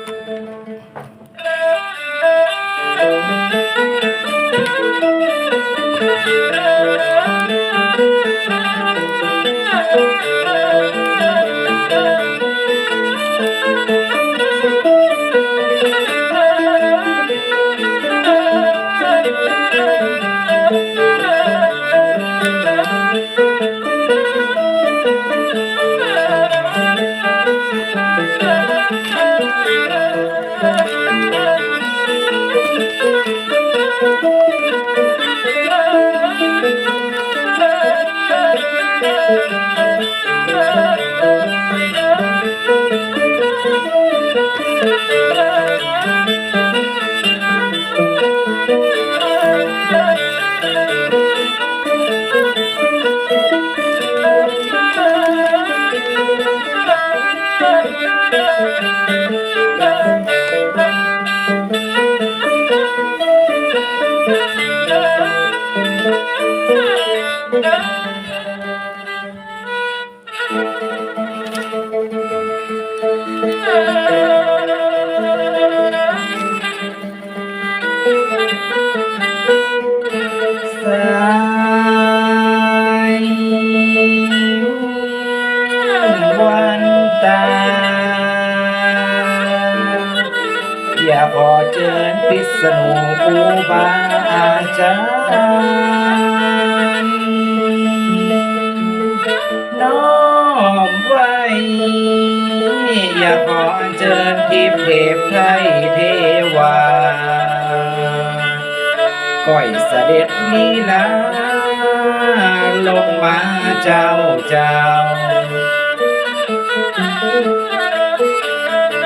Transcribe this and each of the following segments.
ส ทิพย์เทพไทยเทวาก้อยเสด็จนีลาลงมาเจ้าเจ้า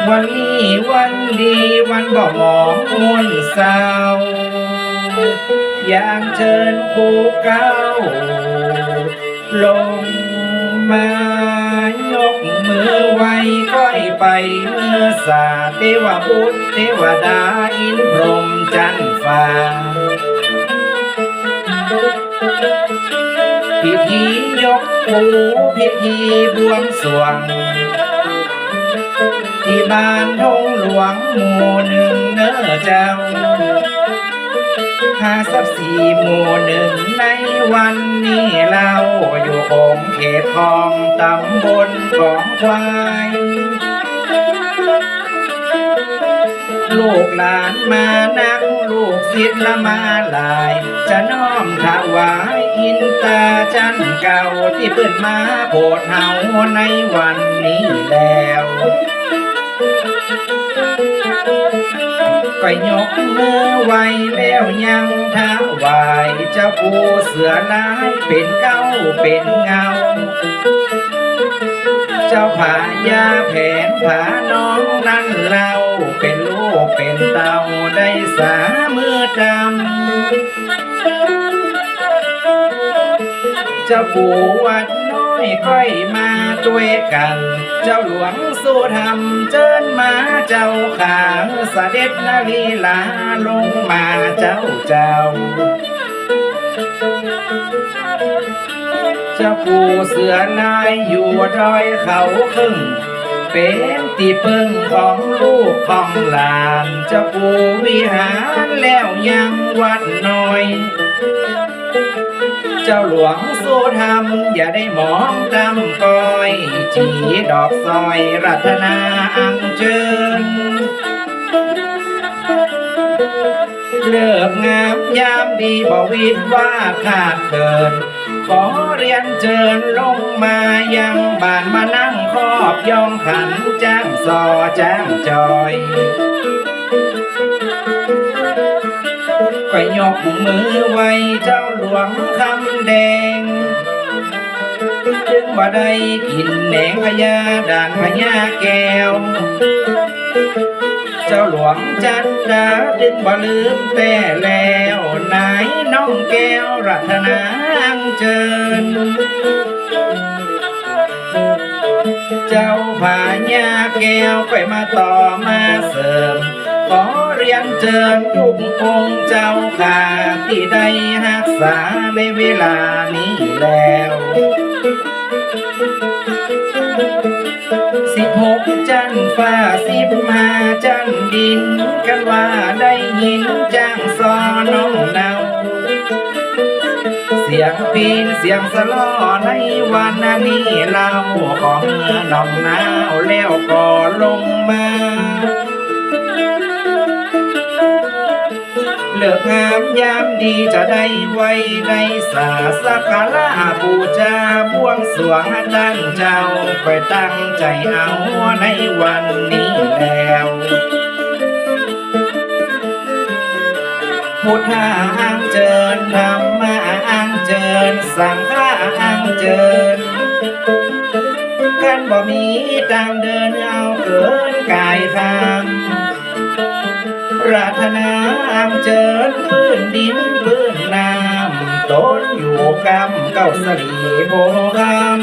วันนี้วันดีวันบ่หมองมวนเศร้าอยากเชิญคู่เก้า ลงมา ยกมือไหวก้อยไปเมื่อสาเทวบุตรเทวดาอินพรหมจันทร์ฟ้าพิธียกหูพิธีบวงสรวง ที่บ้านทงหลวงหมู่หนึ่งเน้อเจ้า ห้าสับสี่หมู่หนึ่งในวันนี้เราอยู่คงเขตคลองตำบลของควายลูกหลานมานักลูกศิษย์ละมาหลาย จะน้อมถวายอินตาจันเก่าที่เปิดมาโปรดเฮาในวันนี้แล้ว ก็ยกมือไหวแล้วยังท้าวายเจ้าปูเสือลายเป็นเก้าเป็นเงา เจ้าผายาแผนผาน้องนั่นเราเป็นลูกเป็นเต่าได้สามือดำเจ้าปู่วัดน้ อยค่อยมาด้วยกัน เจ้าหลวงสู่ธรรมเจิญมาเจ้าขาเสด็จนาลีลาลงมาเจ้าเจ้าเจ้าปู่เสือนายอยู่ดอยเขาครึ่งเป็นตีปึงของลูกของหลานเจะปูวิหารแล้วยังวัดน้อย เจ้าหลวงสู้ทำอย่าได้มองตำก้อยจีดอกซอยรัตนาอังเจิญเลิกงามยามดีบวิดว่าขาดเกินขอเรียนเชิญลงมายังบ้านมานั่งครอบยองขันจ้างซอจ้างจอย ก็ยกมือไว้เจ้าหลวงคำแดงจึงว่าได้กินแหนงพญาด่านพญาแก้ว เจ้าหลวงจันดาจึงบ่ลืมแต่แล้วนายน้องแก้วรัตนาอังเจิญเจ้าพญาแก้วไปมาต่อมาเสริม ขอเรียนเชิญทุกองค์เจ้าขาที่ได้รักษาในเวลานี้แล้วสิบหกจันฟ้าสิบมาจันดิน กันว่าได้ยินจ้างซอน้องนาเสียงปีนเสียงสะล้อในวันนี้เราของเมื่อน้องนาวแล้วก็ลงมา ลิกงามยามดีจะได้ไว้ได้สาสักการะบูชาบวงสรวงด้านเจ้าไปตั้งใจเอาในวันนี้แล้วพุทธาอังเจิญธรรมะอังเจิญสังฆาอังเจิญกันบ่มีทางเดินเอาเกินกายธรรม ปรารถนาอังเจิญพื้นดินพื้นน้ำต้นอยู่กำเก้าสลีโพคำ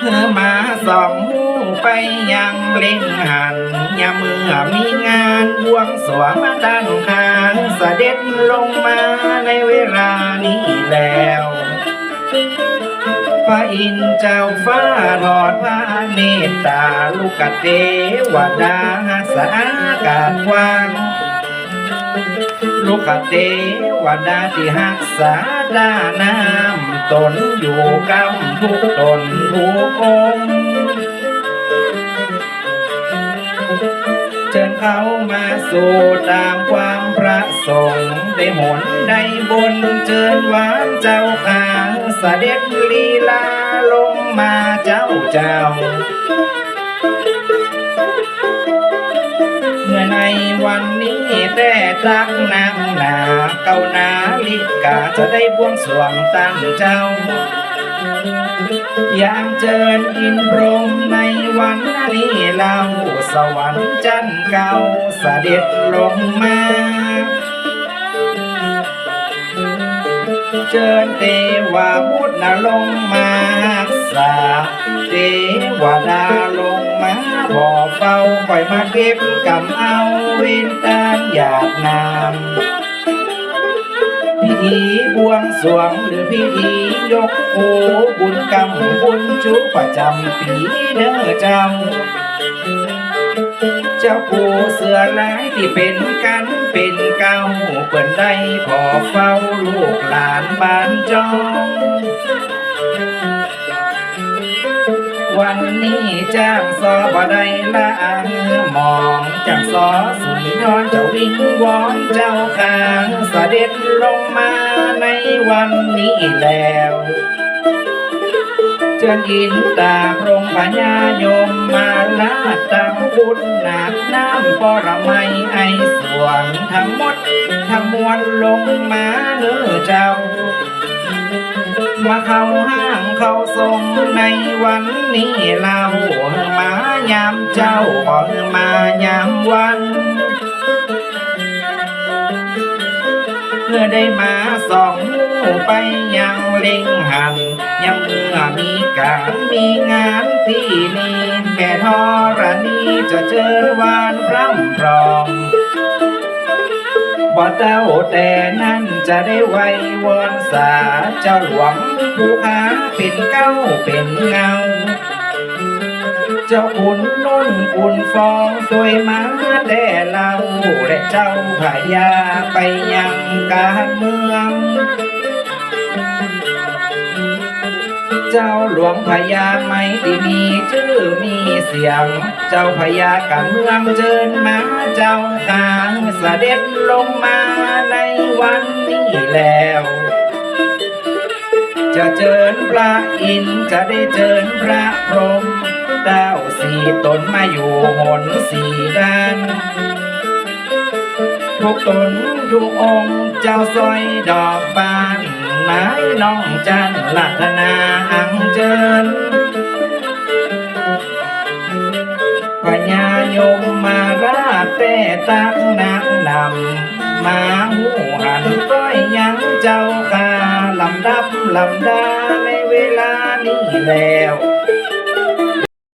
เธอมาสองหูไปยังเล็งหันยามเมื่อมีงานบวงสวงด้านข้างเสด็จลงมาในเวลานี้แล้ว พระอินทร์เจ้าฟ้าทอดพระเนตตาลูกเทวดาสากาศกว้าง ลูกเทวดาที่หักษาดาน้ำตนอยู่กำทุกตนทุกองค์เชิญเขามาสู่ตามความ สงได้หนได้บนเชิญหวานเจ้าขางเสด็จลีลาลงมาเจ้าเจ้า เมื่อในวันนี้แต่ตักนางนาเก้านาลิกาจะได้บวงสรวงตั้งเจ้าอยางเจิญอินพรหมในวันนี้เล่าสวรรค์จันเก่าเสด็จลงมา เจิญเทวาบุตรนะลงมารักษาเทวดาลงมาบ่อเฝ้าคอยมาเก็บกำเอาเวินตามหยาดน้ำพิธีบวงสรวงหรือพิธียกโอบุญกรรมบุญชุประจำปีเด้อเจ้า เจ้าปู่เสือลายที่เป็นกันเป็นเก่าเปิ่นได้ขอเฝ้าลูกหลานบ้านจองวันนี้จ้างซอบ่ได้ละอังมองจางซอสุนทรเจ้าวิงวอนเจ้าข้างเสด็จลงมาในวันนี้แล้วเชิญอินตาพรงปัญญายม บุญหนักน้ำปรมัยไอสวงทั้งหมด ทั้งมวลลงมาเนื้อเจ้า มาเข้าห้างเข้าทรงในวันนี้เรามายามเจ้าก็มายามวันเมื่อได้มาสอง ไปยังเล็งหันยังเมื่อมีการมีงานที่นี่แม่ทอรณีจะเจอวานพร่ำพรองบพอเจ้าแต่นั้นจะได้ไว้วอนสาเจ้าหลวงผู้หาเป็นเก้าเป็นเงาเจ้าขุนนุ่นขุนฟองโดยมาแต่เราและเจ้าพญาไปยังการเมือง เจ้าหลวงพญาไม่ที่มีชื่อมีเสียง เจ้าพญาการเมืองเจิญมาเจ้าทางเสด็จลงมาในวันนี้แล้ว จะเจิญพระอินจะได้เจิญพระพรหมเต้าสี่ตนมาอยู่หนสี่ด้านทุกตนทุกองค์เจ้าซอยดอกบาน น้องจันลัตนาอังเจิญพญายมมาราชแต่ตักนักนำมาหูหันก้อยยังเจ้าคาลำดับลำดาในเวลานี้แล้ว